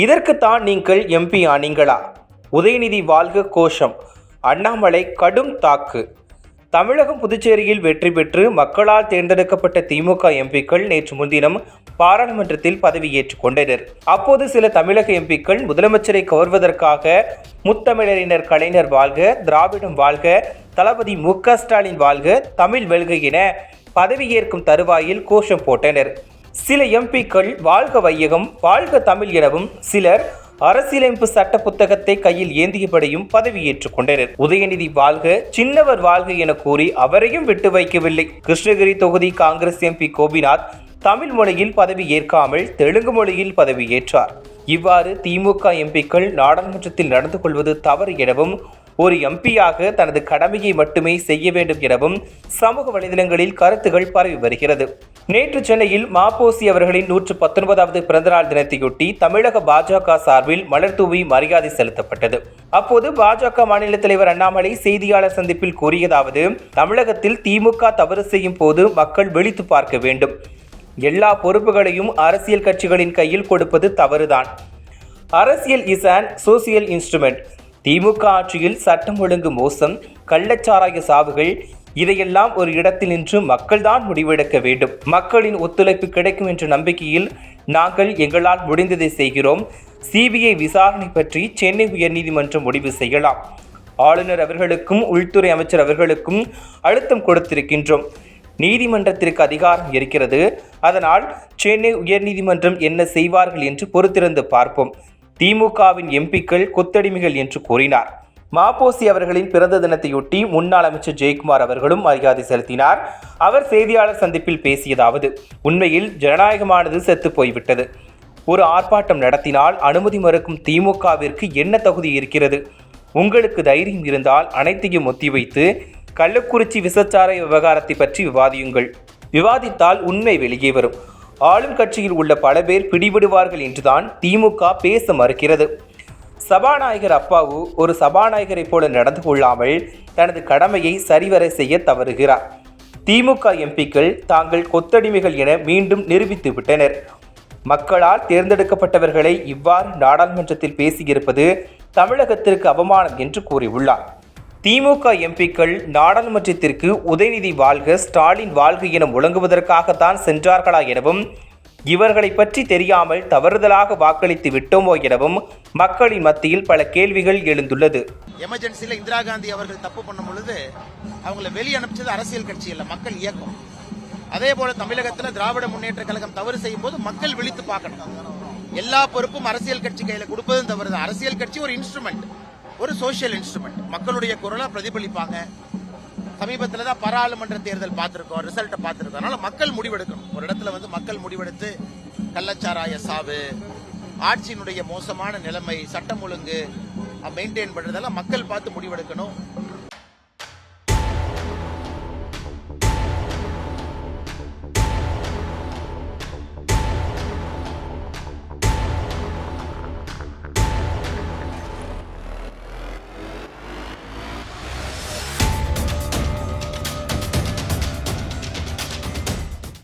இதற்குத்தான் நீங்கள் எம்பி ஆனீங்களா? உதயநிதி வாழ்க கோஷம். அண்ணாமலை கடும் தாக்கு. தமிழகம் புதுச்சேரியில் வெற்றி பெற்று மக்களால் தேர்ந்தெடுக்கப்பட்ட திமுக எம்பிக்கள் நேற்று முன்தினம் பாராளுமன்றத்தில் பதவியேற்றுக் கொண்டனர். அப்போது சில தமிழக எம்பிக்கள் முதலமைச்சரை கவர்வதற்காக முத்தமிழறிஞர் கலைஞர் வாழ்க திராவிடம் வாழ்க தளபதி மு க ஸ்டாலின் வாழ்க தமிழ் வெல்க என பதவியேற்கும் தருவாயில் கோஷம் போட்டனர். சில எம்பிக்கள் வாழ்க வையகம் வாழ்க தமிழ் எனவும் சிலர் அரசியலமைப்பு சட்ட புத்தகத்தை கையில் ஏந்தியபடியும் பதவியேற்றுக் கொண்டனர். உதயநிதி வாழ்க சின்னவர் வாழ்க என கூறி அவரையும் விட்டு வைக்கவில்லை. கிருஷ்ணகிரி தொகுதி காங்கிரஸ் எம்பி கோபிநாத் தமிழ் மொழியில் பதவி ஏற்காமல் தெலுங்கு மொழியில் பதவி ஏற்றார். இவ்வாறு திமுக எம்பிக்கள் நாடாளுமன்றத்தில் நடந்து கொள்வது தவறு எனவும் ஒரு எம்பியாக தனது கடமையை மட்டுமே செய்ய வேண்டும் எனவும் சமூக வலைதளங்களில் கருத்துகள் பரவி வருகிறது. நேற்று சென்னையில் மாப்போசி அவர்களின் நூற்று பத்தொன்பதாவது பிறந்தநாள் தினத்தையொட்டி தமிழக பாஜக சார்பில் மலர்தூவி மரியாதை செலுத்தப்பட்டது. அப்போது பாஜக மாநில தலைவர் அண்ணாமலை செய்தியாளர் சந்திப்பில் கூறியதாவது தமிழகத்தில் திமுக தவறு செய்யும் போது மக்கள் விழித்து பார்க்க வேண்டும். எல்லா பொறுப்புகளையும் அரசியல் கட்சிகளின் கையில் கொடுப்பது தவறுதான். அரசியல் is and social instrument. DMK ஆட்சியில் சட்டம் ஒழுங்கு மோசம் கள்ளச்சாராய சாவுகள் இதையெல்லாம் ஒரு இடத்தில் நின்று மக்கள்தான் முடிவெடுக்க வேண்டும். மக்களின் ஒத்துழைப்பு கிடைக்கும் என்ற நம்பிக்கையில் நாங்கள் எங்களால் முடிந்ததை செய்கிறோம். சிபிஐ விசாரணை பற்றி சென்னை உயர்நீதிமன்றம் முடிவு செய்யலாம். ஆளுநர் அவர்களுக்கும் உள்துறை அமைச்சர் அவர்களுக்கும் அழுத்தம் கொடுத்திருக்கின்றோம். நீதிமன்றத்திற்கு அதிகாரம் இருக்கிறது. அதனால் சென்னை உயர்நீதிமன்றம் என்ன செய்வார்கள் என்று பொறுத்திருந்து பார்ப்போம். திமுகவின் எம்பிக்கள் கொத்தடிமைகள் என்று கூறினார். மாப்போசி அவர்களின் பிறந்த தினத்தையொட்டி முன்னாள் அமைச்சர் ஜெயக்குமார் அவர்களும் மரியாதை செலுத்தினார். அவர் செய்தியாளர் சந்திப்பில் பேசியதாவது உண்மையில் ஜனநாயகமானது செத்து போய்விட்டது. ஒரு ஆர்ப்பாட்டம் நடத்தினால் அனுமதி மறுக்கும் திமுகவிற்கு என்ன தகுதி இருக்கிறது? உங்களுக்கு தைரியம் இருந்தால் அனைத்தையும் ஒத்திவைத்து கள்ளக்குறிச்சி விசச்சாரை விவகாரத்தை பற்றி விவாதியுங்கள். விவாதித்தால் உண்மை வெளியே வரும். ஆளும் கட்சியில் உள்ள பல பேர் பிடிபடுவார்கள் என்றுதான் திமுக பேச மறுக்கிறது. சபாநாயகர் அப்பாவு ஒரு சபாநாயகரைப் போல நடந்து கொள்ளாமல் தனது கடமையை சரிவர செய்ய தவறுகிறார். திமுக எம்பிக்கள் தாங்கள் கொத்தடிமைகள் என மீண்டும் நிரூபித்து விட்டனர். மக்களால் தேர்ந்தெடுக்கப்பட்டவர்களை இவ்வாறு நாடாளுமன்றத்தில் பேசியிருப்பது தமிழகத்திற்கு அவமானம் என்று கூறியுள்ளார். திமுக எம்பிக்கள் நாடாளுமன்றத்திற்கு உதயநிதி வாழ்க ஸ்டாலின் வாழ்க என முழங்குவதற்காகத்தான் சென்றார்களா எனவும் இவர்களை பற்றி தெரியாமல் தவறுதலாக வாக்களித்து விட்டோமோ எனவும் மக்களின் மத்தியில் பல கேள்விகள் எழுந்துள்ளது. எமர்ஜென்சியில் இந்திரா காந்தி அவர்கள் தப்பு பண்ணும் பொழுது அவங்கள வெளியே அனுப்பிச்சது அரசியல் கட்சி இல்லை மக்கள் இயக்கம். அதே போல தமிழகத்தில் திராவிட முன்னேற்ற கழகம் தவறு செய்யும் போது மக்கள் விழித்து பார்க்கணும். எல்லா பொறுப்பும் அரசியல் கட்சி கையில் கொடுப்பதும் தவறுதான். அரசியல் கட்சி ஒரு இன்ஸ்ட்ருமெண்ட் ஒரு சோஷியல் இன்ஸ்ட்ருமெண்ட் மக்களுடைய குரலா பிரதிபலிப்பாங்க. சமீபத்தில் தான் பாராளுமன்ற தேர்தல் பார்த்துருக்கோம் ரிசல்ட்டை பார்த்துருக்கோம். அதனால மக்கள் முடிவெடுக்கணும். ஒரு இடத்துல வந்து மக்கள் முடிவெடுத்து கள்ளச்சாராய சாவு ஆட்சியினுடைய மோசமான நிலைமை சட்டம் ஒழுங்கு மெயின்டைன் பண்றதெல்லாம் மக்கள் பார்த்து முடிவெடுக்கணும்.